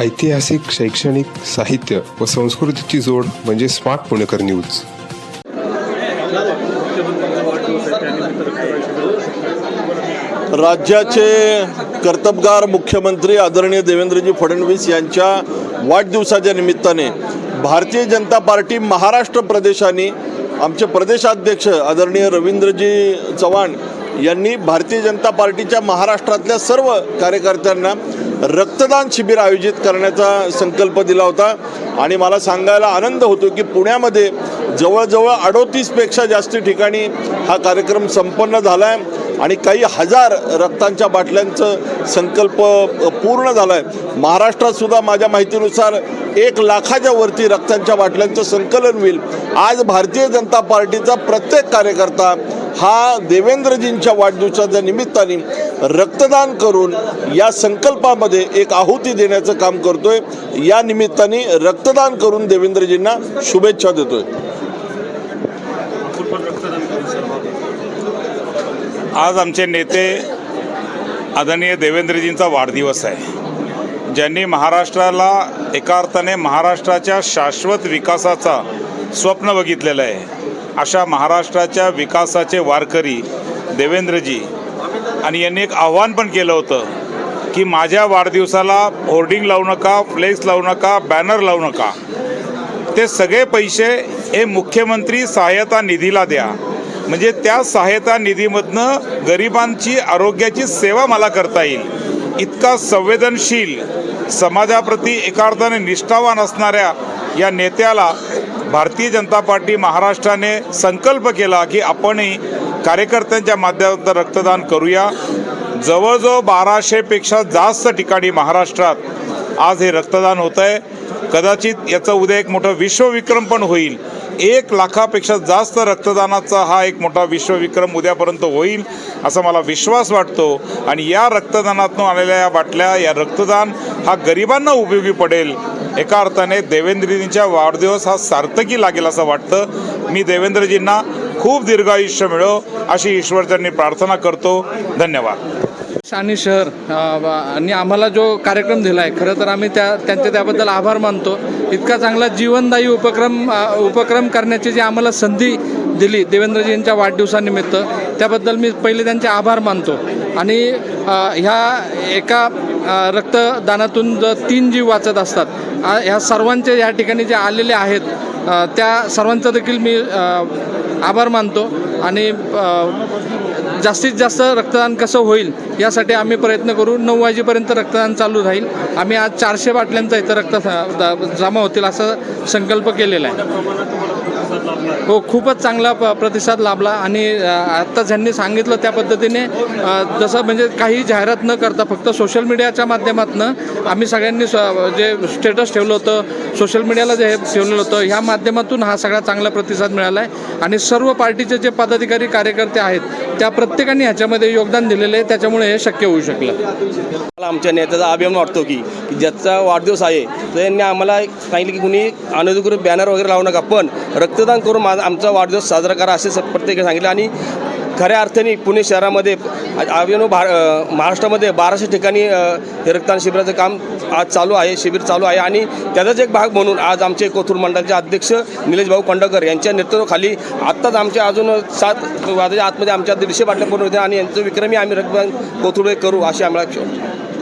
ऐतिहासिक शैक्षणिक साहित्य व संस्कृतीची जोड म्हणजे स्मार्ट पुणेकर न्यूज. राज्याचे कर्तबगार मुख्यमंत्री आदरणीय देवेंद्रजी फडणवीस यांच्या वाढदिवसाच्या निमित्ताने भारतीय जनता पार्टी महाराष्ट्र प्रदेशाने आमचे प्रदेशाध्यक्ष आदरणीय रवींद्रजी चव्हाण यांनी भारतीय जनता पार्टीच्या महाराष्ट्रातल्या सर्व कार्यकर्त्यांना रक्तदान शिबिर आयोजित करण्याचा संकल्प दिला होता. आणि मला सांगायला आनंद होतो की पुण्यामध्ये जवळजवळ अडोतीसपेक्षा जास्त ठिकाणी हा कार्यक्रम संपन्न झाला आहे आणि काही हजार रक्तांच्या बाटल्यांचं संकल्प पूर्ण झाला आहे महाराष्ट्रातसुद्धा माझ्या माहितीनुसार एक लाखाच्या वरती रक्तांच्या बाटल्यांचं संकलन होईल. आज भारतीय जनता पार्टीचा प्रत्येक कार्यकर्ता हा देवेंद्रजींच्या वाढदिवसाच्या निमित्ताने रक्तदान करून या संकल्पामध्ये एक आहुती देण्याचं काम करतोय. या निमित्ताने रक्तदान करून देवेंद्रजींना शुभेच्छा देतोय. आज आमचे नेते आदरणीय देवेंद्रजींचा वाढदिवस आहे. ज्यांनी महाराष्ट्राला एका अर्थाने महाराष्ट्राच्या शाश्वत विकासाचा स्वप्न बघितलेलं आहे. अशा महाराष्ट्राच्या विकासाचे वारकरी देवेंद्रजी. आणि यांनी एक आव्हान पण केलं होतं की माझ्या वाढदिवसाला होर्डिंग लावू नका फ्लेक्स लावू नका बॅनर लावू नका. ते सगळे पैसे हे मुख्यमंत्री सहाय्यता निधीला द्या. म्हणजे त्या सहायता निधीमधनं गरिबांची आरोग्याची सेवा मला करता येईल. इतका संवेदनशील समाजाप्रती एका अर्थाने निष्ठावान असणाऱ्या या नेत्याला भारतीय जनता पार्टी महाराष्ट्राने संकल्प केला की आपणही कार्यकर्त्यांच्या माध्यमातून रक्तदान करूया. जवळजवळ बाराशेपेक्षा जास्त ठिकाणी महाराष्ट्रात आज हे रक्तदान होतं आहे. कदाचित याचं उद्या एक मोठं विश्वविक्रम पण होईल. एक लाखापेक्षा जास्त रक्तदानाचा हा एक मोठा विश्वविक्रम उद्यापर्यंत होईल असा मला विश्वास वाटतो. आणि या रक्तदानातून आलेल्या या बाटल्या या रक्तदान हा गरिबांना उपयोगी पडेल एका अर्थाने देवेंद्रजींच्या वाढदिवस हा सार्थकी लागेल असं वाटतं. मी देवेंद्रजींना खूप दीर्घायुष्य मिळो अशी ईश्वरचरणी प्रार्थना करतो. धन्यवाद. आणि शहर आणि आम्हाला जो कार्यक्रम दिला आहे खरं तर आम्ही त्या त्यांचे त्याबद्दल आभार मानतो. इतका चांगला जीवनदायी उपक्रम उपक्रम करण्याची जी आम्हाला संधी दिली देवेंद्रजींच्या वाढदिवसानिमित्त त्याबद्दल मी पहिले त्यांचे आभार मानतो. आणि ह्या एका रक्तदानातून ज तीन जीव वाचत असतात. ह्या सर्वांचे या ठिकाणी जे आलेले आहेत त्या सर्वांचा देखील मी आभार मानतो आणि जास्तीत जास्त रक्तदान कसं होईल यासाठी आम्ही प्रयत्न करू. नऊ वाजेपर्यंत रक्तदान चालू राहील. आम्ही आज चारशे बाटल्यांचा इथं रक्त जमा होतील असं संकल्प केलेला आहे. हो खूपच चांगला प प्रतिसाद लाभला आणि अ, आत्ता ज्यांनी सांगितलं त्या पद्धतीने जसं म्हणजे काही जाहिरात न करता फक्त सोशल मीडियाच्या माध्यमातून आम्ही सगळ्यांनी जे स्टेटस ठेवलं होतं सोशल मीडियाला जे हे ठेवलेलं होतं ह्या माध्यमातून हा सगळा चांगला प्रतिसाद मिळाला आहे आणि सर्व पार्टीचे जे पदाधिकारी कार्यकर्ते आहेत त्या प्रत्येकाने ह्याच्यामध्ये योगदान दिलेलं आहे त्याच्यामुळे हे शक्य होऊ शकलं. मला आमच्या नेत्याचा अभिमान वाटतो की ज्याचा वाढदिवस आहे तर यांनी आम्हाला सांगितलं की कुणी अनधिकृत बॅनर वगैरे लावू नका पण रक्तदान करून माझा आमचा वाढदिवस साजरा करा असे प्रत्येकाने सांगितलं आणि खऱ्या अर्थाने पुणे शहरामध्ये अव्यनो भा महाराष्ट्रामध्ये बाराशे ठिकाणी हे रक्तदान शिबिराचं काम आज चालू आहे शिबिर चालू आहे. आणि त्याचाच एक भाग म्हणून आज आमचे कोथरूड मंडळाचे अध्यक्ष निलेश भाऊ कंडकर यांच्या नेतृत्वाखाली आत्ताच आमच्या अजून सात वाजाच्या आतमध्ये आमच्या दीडशे बाटल्या पूर्ण होत्या आणि यांचं विक्रमी आम्ही रक्तदान कोथरूड करू अशी आम्हाला